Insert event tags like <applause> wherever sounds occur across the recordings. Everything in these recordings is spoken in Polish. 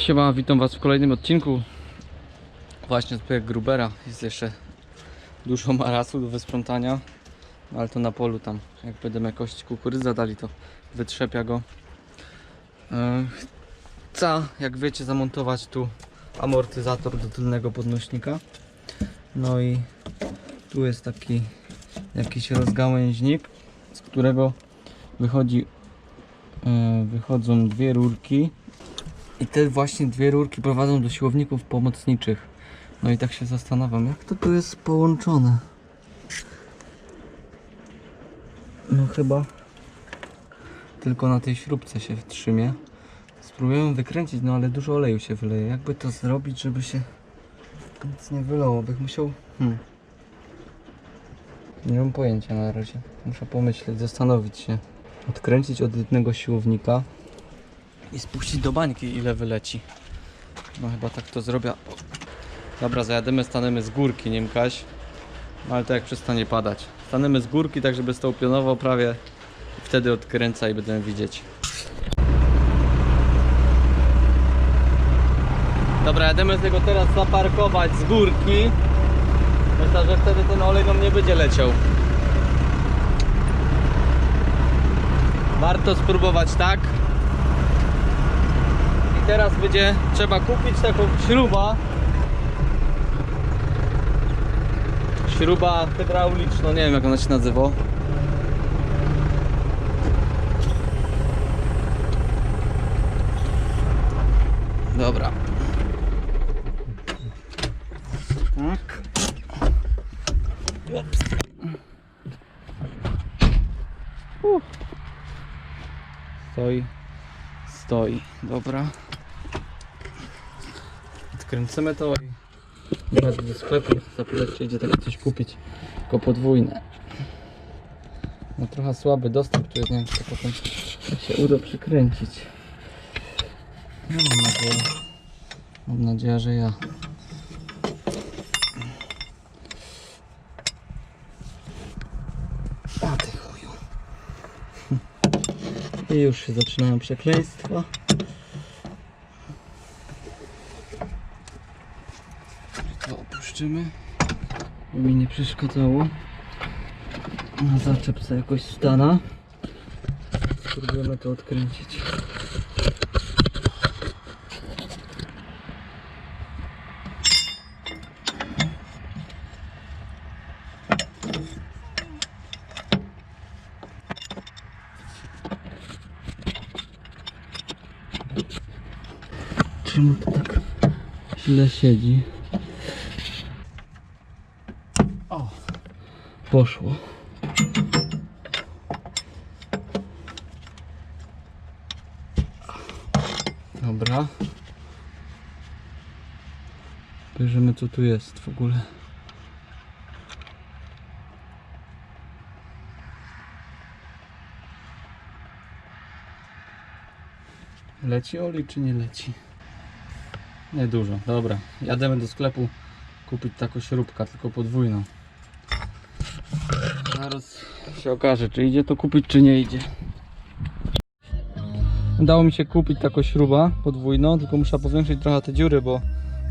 Siema, witam was w kolejnym odcinku. Właśnie z Grubera Jest jeszcze dużo marasu do wysprzątania No Ale to na polu tam. Jak będę jakoś kukurydza dali to wytrzepia go. E, Chcę, jak wiecie, zamontować tu amortyzator do tylnego podnośnika. No i tu jest taki jakiś rozgałęźnik Z którego wychodzi e, Wychodzą dwie rurki i te właśnie dwie rurki prowadzą do siłowników pomocniczych. No i tak się zastanawiam, jak to tu jest połączone. No chyba tylko na tej śrubce się trzymie. Spróbujemy wykręcić, no ale dużo oleju się wyleje. Jakby to zrobić, żeby się nic nie wylało? Bych musiał... Hmm. Nie mam pojęcia na razie. Muszę pomyśleć, zastanowić się. Odkręcić od jednego siłownika i spuścić do bańki ile wyleci. No chyba tak to zrobię. Dobra, zajadymy, stanemy z górki, Niemkaś. No ale to jak przestanie padać. Stanemy z górki, tak żeby stał pionowo prawie. Wtedy odkręca i będziemy widzieć. Dobra, jadymy tego teraz zaparkować z górki. Myślę, że wtedy ten olej nam nie będzie leciał. Warto spróbować tak. Teraz będzie trzeba kupić taką śrubę. Śruba hydrauliczna, nie wiem jak ona się nazywa. Dobra. Tak. Ups. Stoi. Stoi. Dobra. Odkręcimy to i jadę do sklepu zapytać idzie takie coś kupić. Tylko podwójne. No trochę słaby dostęp tu jest, nie wiem czy to potem się uda przykręcić. No, mam nadzieję. Mam nadzieję, że ja. A ty chuju. I już się zaczynają przekleństwa. To opuszczymy. By mi nie przeszkadzało. Na zaczepce jakoś stana. Spróbujemy to odkręcić. Czemu to tak źle siedzi? O, poszło. Dobra. Bierzemy co tu jest w ogóle. Leci olej czy nie leci? Nie dużo, dobra. Jademy do sklepu kupić taką śrubkę, tylko podwójną. Zaraz się okaże, czy idzie to kupić, czy nie idzie. Udało mi się kupić taką śrubę podwójną, tylko muszę powiększyć trochę te dziury, bo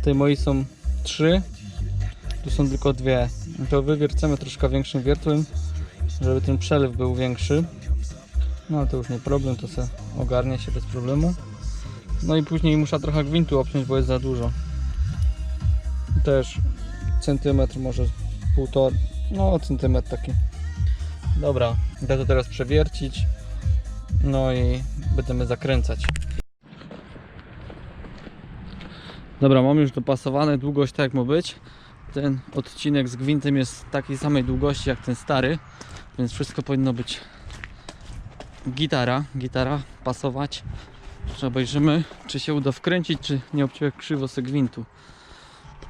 w tej mojej są trzy, tu są tylko dwie. To wywiercemy troszkę większym wiertłem, żeby ten przelew był większy. No ale to już nie problem, to se ogarnie się bez problemu. No i później muszę trochę gwintu obciąć, bo jest za dużo. Też centymetr, może półtora, no centymetr taki. Dobra, idę to teraz przewiercić. No i będziemy zakręcać. Dobra, mam już dopasowane długość tak jak ma być. Ten odcinek z gwintem jest takiej samej długości jak ten stary, więc wszystko powinno być gitara, gitara pasować. Jeszcze obejrzymy, czy się uda wkręcić, czy nie obciąłem krzywo se gwintu.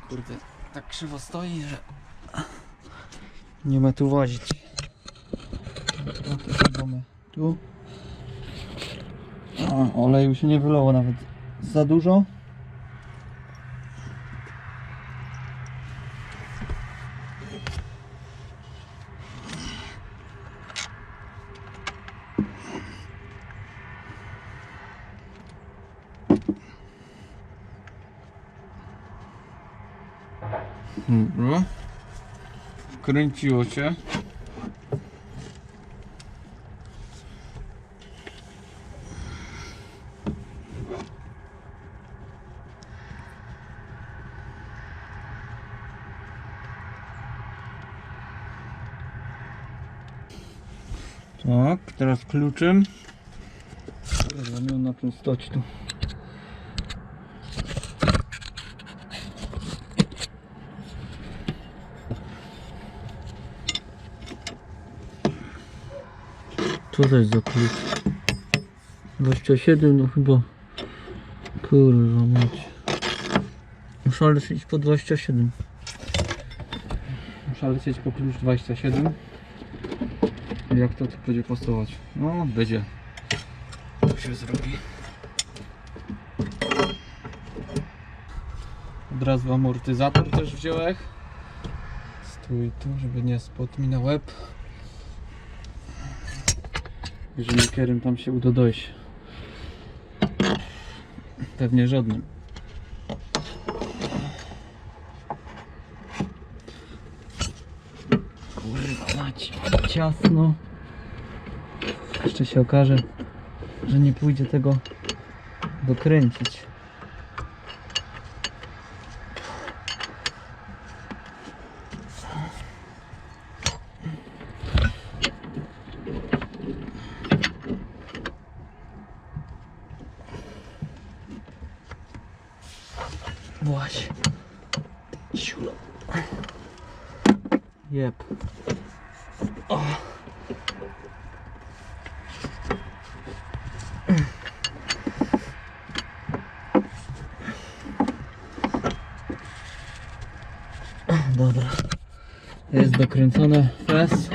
Kurde, tak krzywo stoi, że nie ma tu wozić. Tu. Oleju się nie wylało nawet za dużo. Dobra. Wkręciło się. Tak, teraz kluczem. Miał na tym stać tu. Co to jest za klucz? 27, no chyba. Kurwa mać. Muszę lecieć po 27. Muszę lecieć po klucz 27. Jak to tu będzie pasować? No, będzie. To się zrobi. Od razu amortyzator też wziąłem. Stój tu, żeby nie spadł mi na łeb. Jeżeli kierem tam się uda dojść. Pewnie żadnym. Kurwa mać, ciasno. Jeszcze się okaże, że nie pójdzie tego dokręcić. Właśnie. Siulo. Jep. Dobra. Jest dokręcone fes.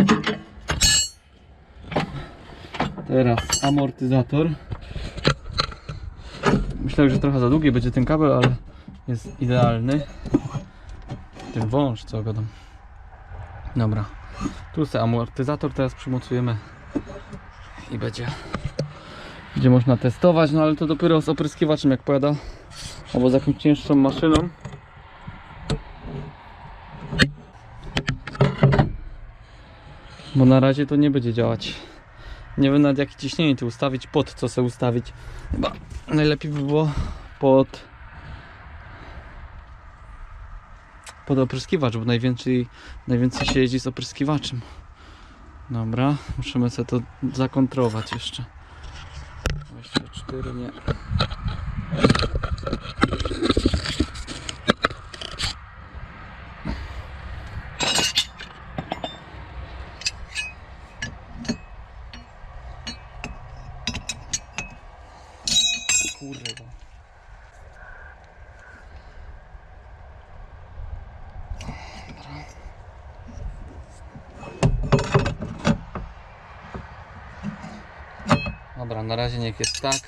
Teraz amortyzator. Myślałem, że trochę za długi będzie ten kabel, ale jest idealny. Ten wąż, co gadam. Dobra. Tu jest amortyzator, teraz przymocujemy i będzie. Będzie można testować, no ale to dopiero z opryskiwaczem, jak powiada. Albo z jakąś cięższą maszyną. Bo na razie to nie będzie działać. Nie wiem nawet jakie ciśnienie tu ustawić, pod co sobie ustawić. Chyba najlepiej by było pod pod opryskiwacz, bo najwięcej, najwięcej się jeździ z opryskiwaczem. Dobra, musimy sobie to zakontrować jeszcze. 24 nie. Kurwa. Dobra, na razie niech jest tak.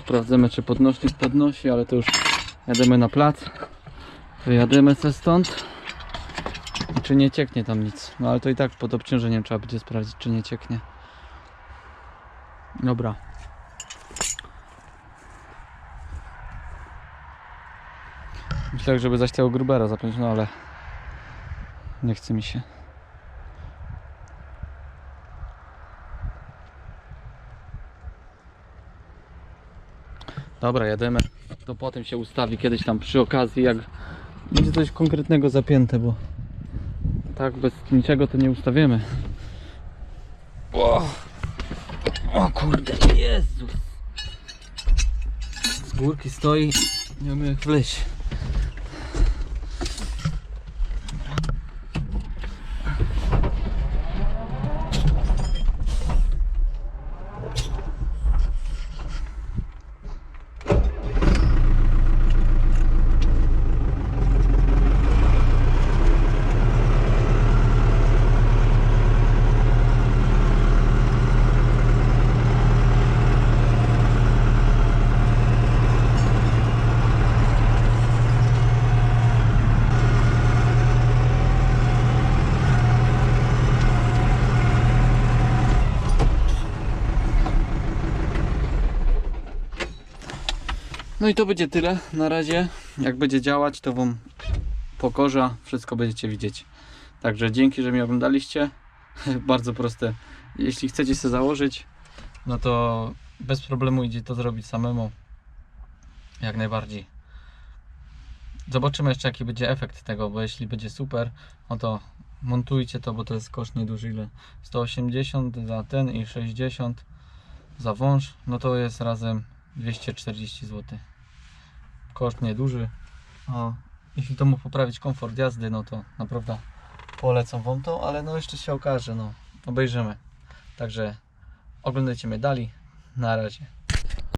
Sprawdzamy czy podnośnik podnosi, ale to już jadziemy na plac. Wyjadziemy se stąd. I czy nie cieknie tam nic. No ale to i tak pod obciążeniem trzeba będzie sprawdzić czy nie cieknie. Dobra. Myślę, żeby zaś tego grubera zapiąć, no ale nie chce mi się. Dobra, jademy. To potem się ustawi kiedyś tam przy okazji, jak będzie coś konkretnego zapięte, bo tak bez niczego to nie ustawiemy. O, o kurde, Jezus. Z górki stoi, nie wiem jak wleźć. No i to będzie tyle na razie. jak będzie działać, to Wam pokorza, wszystko będziecie widzieć. Także dzięki, że mnie oglądaliście. <laughs> Bardzo proste. Jeśli chcecie sobie założyć, no to bez problemu idzie to zrobić samemu. Jak najbardziej. Zobaczymy jeszcze jaki będzie efekt tego, bo jeśli będzie super, no to montujcie to, bo to jest koszt nieduży, ile? 180 za ten i 60 za wąż, no to jest razem 240 zł. Koszt nieduży, a jeśli to mu poprawić komfort jazdy, no to naprawdę polecam Wam to, ale no jeszcze się okaże, no obejrzymy. Także oglądajcie mnie dalej, na razie.